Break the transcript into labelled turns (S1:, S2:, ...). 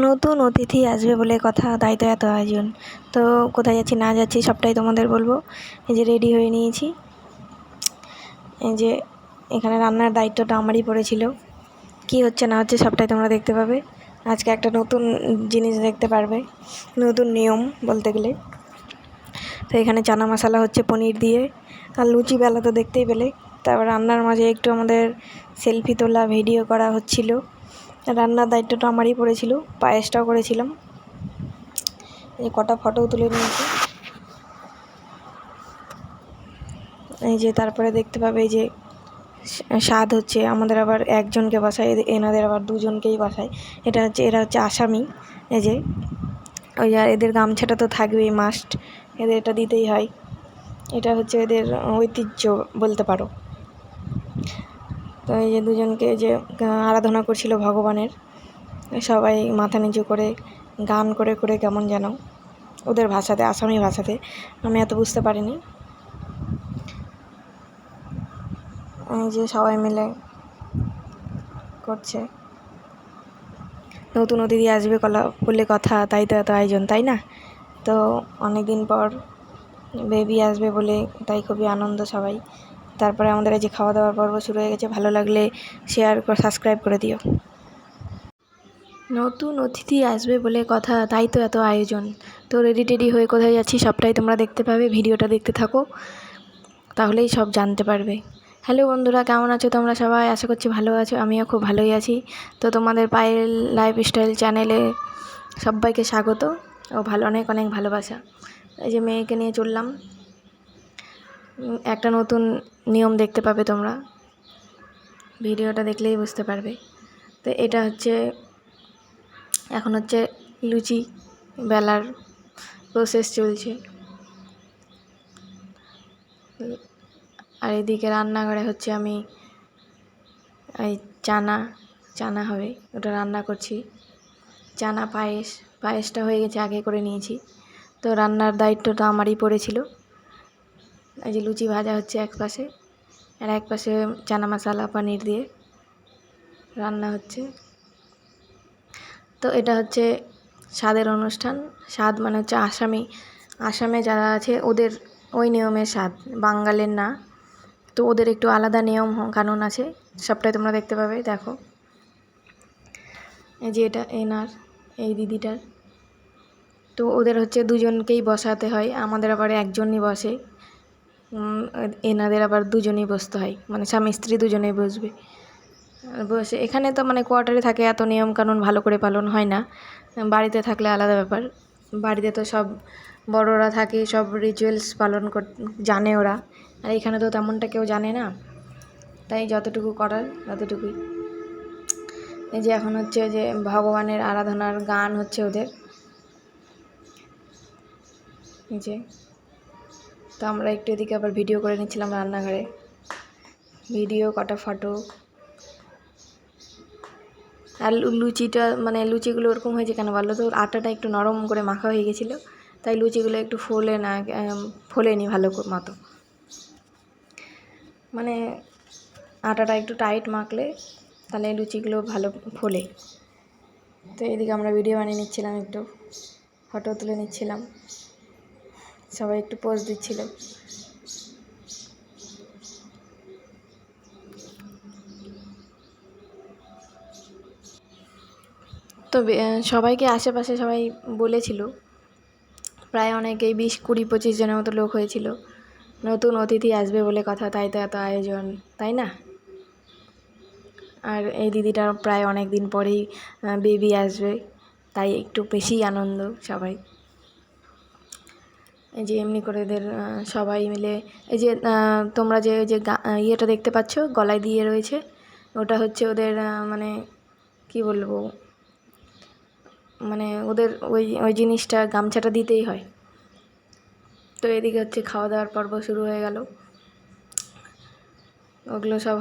S1: নতুন অতিথি আসবে বলে কথা তাই তো এত আয়োজন। তো কোথায় যাচ্ছি, না যাচ্ছি সবটাই তোমাদের বলব। এই যে রেডি হয়ে নিয়েছি। এই যে এখানে রান্নার দায়িত্বটা আমারই পড়েছিল। কি হচ্ছে, না হচ্ছে সবটাই তোমরা দেখতে পাবে। আজকে একটা নতুন জিনিস দেখতে পারবে, নতুন নিয়ম বলতে গেলে। তো এখানে চানা মশলা হচ্ছে পনির দিয়ে, আর লুচি বেলা তো দেখতেই পেলে। তারপর রান্নার মাঝে একটু আমাদের সেলফি তোলা, ভিডিও করা হচ্ছিল। রান্নার দায়িত্বটা আমারই পড়েছিল, পায়েসটাও করেছিলাম। এই কটা ফটোও তুলে নিয়েছি। এই যে তারপরে দেখতে পাবে এই যে স্বাদ হচ্ছে, আমাদের আবার একজনকে বসায় এনাদের আবার দুজনকেই বসায়। এটা হচ্ছে, এরা হচ্ছে আসামি। এই যে, ওই আর এদের গামছাটা তো থাকবেই মাস্ট এদের এটা দিতেই হয়। এটা হচ্ছে এদের ঐতিহ্য বলতে পারো। তো এই যে দুজনকে যে আরাধনা করছিল ভগবানের, সবাই মাথা নিচু করে গান করে করে কেমন যেন ওদের ভাষাতে, আসামি ভাষাতে, আমি এত বুঝতে পারিনি। এই যে সবাই মিলে করছে। নতুন অতিথি আসবে কলা, বলে কথা, তাই তো এত আয়োজন, তাই না? তো অনেক দিন পর বেবি আসবে বলে তাই খুবই আনন্দ সবাই। তারপরে আমাদের এই যে খাওয়া দাওয়ার পর্ব শুরু হয়ে গেছে, ভালো লাগলে শেয়ার করে সাবস্ক্রাইব করে দিও। নতুন অতিথি আসবে বলে কথা, তাই তো এত আয়োজন। তো রেডি টেডি হয়ে কোথায় যাচ্ছি সবটাই তোমরা দেখতে পাবে, ভিডিওটা দেখতে থাকো, তাহলেই সব জানতে পারবে। হ্যালো বন্ধুরা, কেমন আছো তোমরা সবাই? আশা করছি ভালো আছো, আমিও খুব ভালোই আছি। তো তোমাদের পায়েল লাইফস্টাইল চ্যানেলে সবাইকে স্বাগত ও ভালো, অনেক অনেক ভালোবাসা। এই যে মেয়েকে নিয়ে চললাম। একটা নতুন নিয়ম দেখতে পাবে তোমরা। ভিডিওটা দেখলেই বুঝতে পারবে। তো এটা হচ্ছে, এখন হচ্ছে লুচি বেলার প্রসেস চলছে। আর এদিকে রান্নাঘরে হচ্ছে আমি, এই চানা চানা হবে, ওটা রান্না করছি। চানা পায়েস, পায়েসটা হয়ে গেছে, আগে করে নিয়েছি। তো রান্নার দায়িত্বটা আমারই পড়েছিল। এই যে লুচি ভাজা হচ্ছে এক পাশে আর এক পাশে চানা মশলা, পনির দিয়ে রান্না হচ্ছে। তো এটা হচ্ছে স্বাদের অনুষ্ঠান। স্বাদ মানে হচ্ছে আসামি। আসামে যারা আছে ওদের ওই নিয়মের স্বাদ, বাঙালের না। তো ওদের একটু আলাদা নিয়ম কানুন আছে, সবটাই তোমরা দেখতে পাবে, দেখো। এই যে এটা এনার, এই দিদিটার। তো ওদের হচ্ছে দুজনকেই বসাতে হয়, আমাদের আবার একজনই বসে। এনাদের আবার দুজনেই বসতে হয়। মানে স্বামী স্ত্রী দুজনেই বসবে। বসে এখানে তো মানে কোয়ার্টারে থাকে, এত নিয়মকানুন ভালো করে পালন হয় না। বাড়িতে থাকলে আলাদা ব্যাপার। বাড়িতে তো সব বড়রা থাকে, সব রিচুয়ালস পালন কর জানে ওরা। আর এখানে তো তেমনটা কেউ জানে না। তাই যতটুকু করার ততটুকুই। এই যে এখন হচ্ছে যে ভগবানের আরাধনার গান হচ্ছে ওদের। এই যে তো আমরা একটু এদিকে আবার ভিডিও করে নিচ্ছিলাম রান্নাঘরে। ভিডিও, কটা ফটো। আর লুচিটা মানে লুচিগুলো ওরকম হয়েছে কেন বলো তো? আটাটা একটু নরম করে মাখা হয়ে গেছিল। তাই লুচিগুলো একটু ফোলে না ফোলেনি ভালো মতো। মানে আটাটা একটু টাইট মাখলে তাহলে লুচিগুলো ভালো ফোলে। তো এদিকে আমরা ভিডিও বানিয়ে নিচ্ছিলাম একটু, ফটো তুলে নিচ্ছিলাম। সবাই একটু পোজ দিচ্ছিল। তো সবাইকে আশেপাশে সবাই বলেছিল, প্রায় অনেকেই বিশ কুড়ি পঁচিশ জনের মতো লোক হয়েছিল। নতুন অতিথি আসবে বলে কথা, তাই তো এত আয়োজন, তাই না? আর এই দিদিটার প্রায় অনেক দিন পরেই বেবি আসবে, তাই একটু বেশিই আনন্দ সবাই। এই যে এমনি করে এদের সবাই মিলে, এই যে তোমরা যে যে ইয়েটা দেখতে পাচ্ছ, গলায় দিয়ে রয়েছে, ওটা হচ্ছে ওদের মানে কি বলব মানে ওদের ওই ওই জিনিসটা গামছাটা দিতেই হয়। তো এদিকে হচ্ছে খাওয়া দাওয়ার পর্ব শুরু হয়ে গেল। ওগুলো সব